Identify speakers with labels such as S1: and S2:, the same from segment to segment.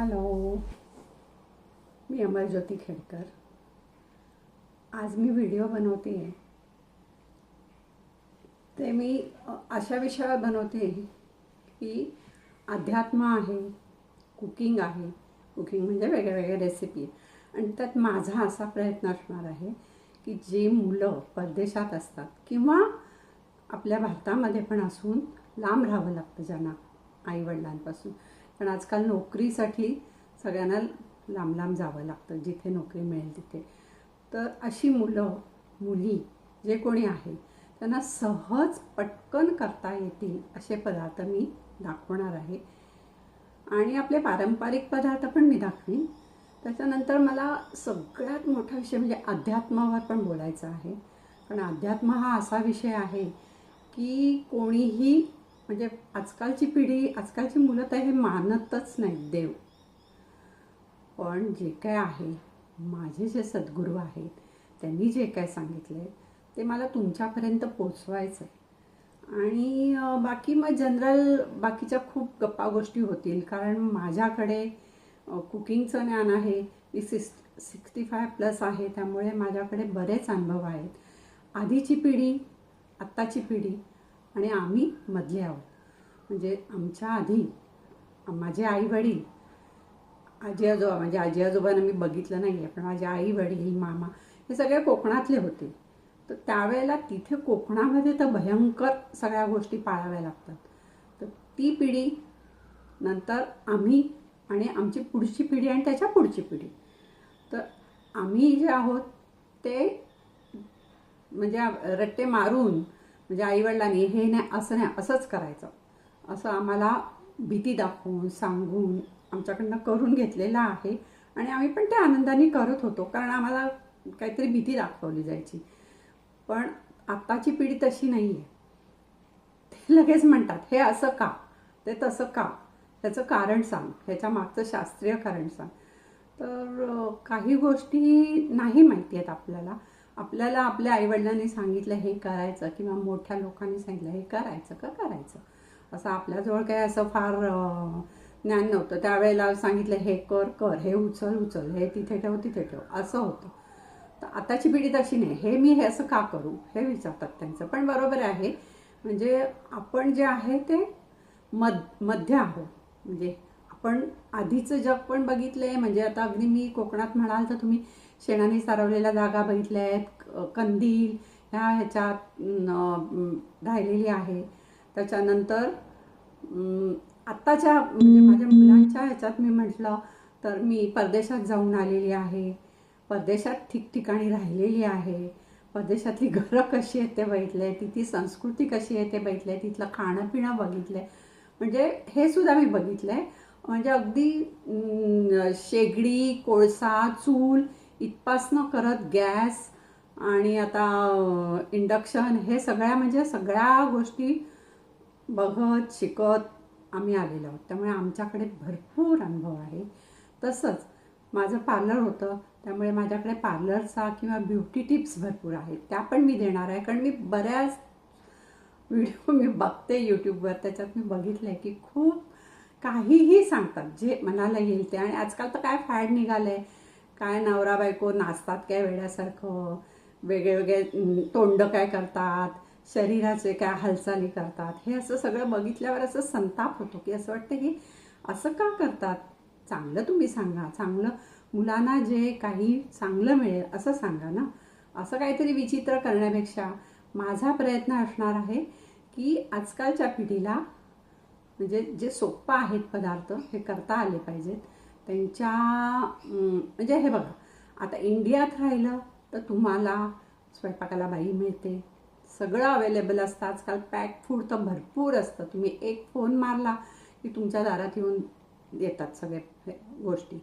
S1: Hello मी अमरज्योती खेडकर. आज मी video बनवते. आहे ते मी अशा विषयावर बनवते की अध्यात्म आहे कुकिंग आहे. कुकिंग म्हणजे वेगळ्या वेगळ्या रेसिपी आणि त्यात माझा असा प्रयत्न असणार आहे की जे मुलं परदेशात असतात किंवा आपल्या भारतामध्ये पण असून लांब राहावं लागतं ज्यांना आईवडिलांपासून. पण आजकाल नोकरीसाठी सगळ्यांना लांब लांब जावं लागतं जिथे नोकरी मिळेल तिथे. तर अशी मुलं मुली जे कोणी आहे त्यांना सहज पटकन करता येतील असे पदार्थ मी दाखवणार आहे. आणि आपले पारंपरिक पदार्थ पण मी दाखवीन. त्याच्यानंतर मला सगळ्यात मोठा विषय म्हणजे अध्यात्मावर पण बोलायचं आहे. कारण अध्यात्म हा असा विषय आहे की कोणीही म्हणजे आजकालची पिढी आजकालची मुलं तर हे मानतच नाहीत देव. पण जे काय आहे माझे जे सद्गुरू आहेत त्यांनी जे काय सांगितले ते मला तुमच्यापर्यंत पोचवायचं आहे आणि बाकी मग जनरल बाकीच्या खूप गप्पा गोष्टी होतील कारण माझ्याकडे कुकिंगचं ज्ञान आहे मी सिक्स सिक्स्टी फाय प्लस आहे त्यामुळे माझ्याकडे बरेच अनुभव आहेत. आधीची पिढी आत्ताची पिढी आणि आम्ही मधले आहोत. म्हणजे आमच्या आधी माझे आई वडील आजी आजोबा म्हणजे आजी आजोबांना मी बघितलं नाही आहे पण माझे आई वडील मामा हे सगळे कोकणातले होते. तर त्यावेळेला तिथे कोकणामध्ये तर भयंकर सगळ्या गोष्टी पाळाव्या लागतात. तर ती पिढी नंतर आम्ही आणि आमची पुढची पिढी आणि त्याच्या पुढची पिढी. तर आम्ही जे आहोत ते म्हणजे रट्टे मारून म्हणजे आईवडिलांनी हे नाही असं नाही असंच करायचं. असं आम्हाला भीती दाखवून सांगून आमच्याकडनं करून घेतलेलं आहे. आणि आम्ही पण ते आनंदाने करत होतो कारण आम्हाला काहीतरी भीती दाखवली जायची. पण आत्ताची पिढी तशी नाही आहे ते लगेच म्हणतात हे असं का? ते तसं का? त्याचं कारण सांग. ह्याच्या मागचं शास्त्रीय कारण सांग. तर काही गोष्टी नाही माहिती आहेत आपल्याला. आपल्याला आपल्या आईवडिलांनी सांगितलं हे करायचं किंवा मोठ्या लोकांनी सांगितलं हे करायचं का? करायचं. असं आपल्याजवळ काही असं फार ज्ञान नव्हतं. त्यावेळेला सांगितलं हे कर कर हे उचल उचल हे तिथे ठेव तिथे ठेव. असं होतं. तर आताची पिढी तशी नाही. हे मी हे असं का करू? हे विचारतात त्यांचं. पण बरोबर आहे. म्हणजे आपण जे आहे ते मध मध्य आहोत. म्हणजे आपण आधीचं जग पण बघितलं आहे म्हणजे आता अगदी मी कोकणात म्हणाल तर तुम्ही शेणाने सारवलेल्या जागा बघितल्या आहेत कंदील ह्या ह्याच्यात राहिलेली आहे. त्याच्यानंतर आत्ताच्या म्हणजे माझ्या मुलांच्या ह्याच्यात मी म्हटलं तर मी परदेशात जाऊन आलेली आहे. परदेशात ठिकठिकाणी राहिलेली आहे. परदेशातली घरं कशी आहेत ते बघितलं तिथली संस्कृती कशी आहे ते तिथलं खाणंपिणं बघितलंय बघितलं. म्हणजे हे सुद्धा मी बघितलं आहे म्हणजे अगदी शेगडी कोळसा चूल इथपासनं करत गॅस आणि आता इंडक्शन हे सगळ्या म्हणजे सगळ्या गोष्टी बघत शिकत आम्ही आलेलो आहोत. त्यामुळे आमच्याकडे भरपूर अनुभव आहे. तसंच माझं पार्लर होतं. त्यामुळे माझ्याकडे पार्लरचा किंवा ब्युटी टिप्स भरपूर आहेत. त्या पण मी देणार आहे. कारण मी बऱ्याच व्हिडिओ मी बघते यूट्यूबवर त्याच्यात मी बघितलं आहे की खूप काहीही सांगतात. जे मनाला येईल ते. आणि आजकाल तर काय फॅड निघालं आहे काय नवरा बायको नाचतात काय वेड्यासारखं? वेगळे वेगळे तोंड काय करतात? शरीराचे काय हालचाली करतात. हे असं सगळं बघितल्यावर असं संताप होतो की असं वाटतं की असं का करतात? चांगलं तुम्ही सांगा. चांगलं मुलांना जे काही चांगलं मिळेल असं सांगा ना. असं काहीतरी विचित्र करण्यापेक्षा माझा प्रयत्न असणार आहे की आजकालच्या पिढीला म्हणजे जे सोप्पं आहेत पदार्थ हे करता आले पाहिजेत. त्यांच्या म्हणजे हे बघा. आता इंडियात राहिलं तर तुम्हाला स्वयंपाकाला बाई मिळते. सगळं अवेलेबल असतं. आजकाल पॅक फूड तर भरपूर असतं. तुम्ही एक फोन मारला की तुमच्या दारात येऊन येतात सगळ्या हे गोष्टी.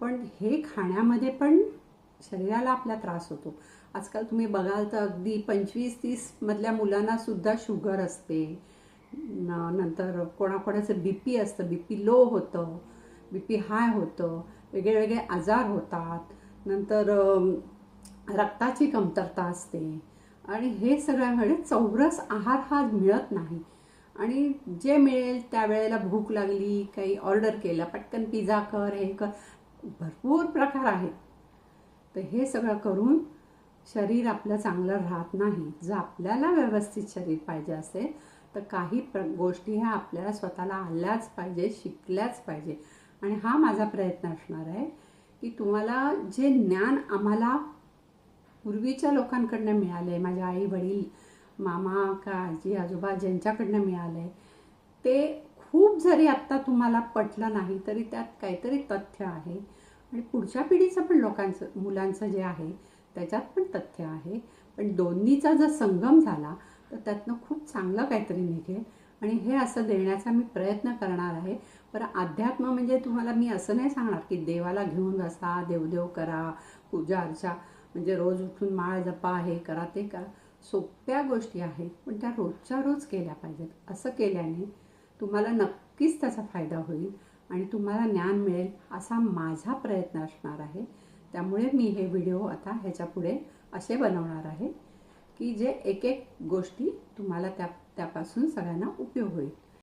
S1: पण हे खाण्यामध्ये पण शरीराला आपला त्रास होतो. आजकाल तुम्ही बघाल तर अगदी पंचवीस तीसमधल्या मुलांनासुद्धा शुगर असते. नंतर कोणाकोणाचं बी पी असतं. बी पी लो होतं. बी पी हाय होतं. वेगळे वेगळे आजार होतात. नंतर रक्ताची कमतरता असते. आणि हे सगळ्यामुळे चौरस आहार हा मिळत नाही. आणि जे मिळेल त्यावेळेला भूक लागली काही ऑर्डर केलं पटकन पिझ्झा कर हे कर भरपूर प्रकार आहेत. तर हे सगळं करून शरीर आपलं चांगलं राहत नाही. जर आपल्याला व्यवस्थित शरीर पाहिजे असेल तर काही प्र गोष्टी ह्या आपल्याला स्वतःला आल्याच पाहिजे शिकल्याच पाहिजे. आणि हा माझा प्रयत्न असणार आहे की तुम्हाला जे ज्ञान आम्हाला पूर्वीच्या लोकांकडनं मिळाले माझ्या आई वडील मामा का आजी आजोबा ज्यांच्याकडनं मिळाले ते खूप जरी आत्ता तुम्हाला पटलं नाही तरी त्यात काहीतरी तथ्य आहे. आणि पुढच्या पिढीचं पण लोकांचं मुलांचं जे आहे त्याच्यात पण तथ्य आहे. पण दोन्हीचा जर संगम झाला तर त्यातनं खूप चांगलं काहीतरी निघेल. आणि हे असं देण्याचा मी प्रयत्न करणार आहे. पण अध्यात्म म्हणजे तुम्हाला मी असं नाही सांगणार की देवाला घेऊन बसा देवदेव करा पूजा अर्चा म्हणजे रोज उठून माळ जपा हे करा ते करा. सोप्या गोष्टी आहेत पण त्या रोजच्या रोज केल्या पाहिजेत. असं केल्याने तुम्हाला नक्कीच त्याचा फायदा होईल आणि तुम्हाला ज्ञान मिळेल असा माझा प्रयत्न असणार आहे. त्यामुळे मी हे व्हिडिओ आता ह्याच्या पुढे असे बनवणार आहे की जे एक एक गोष्टी तुम्हाला त्या त्यापासून सगळ्यांना उपयोग होईल.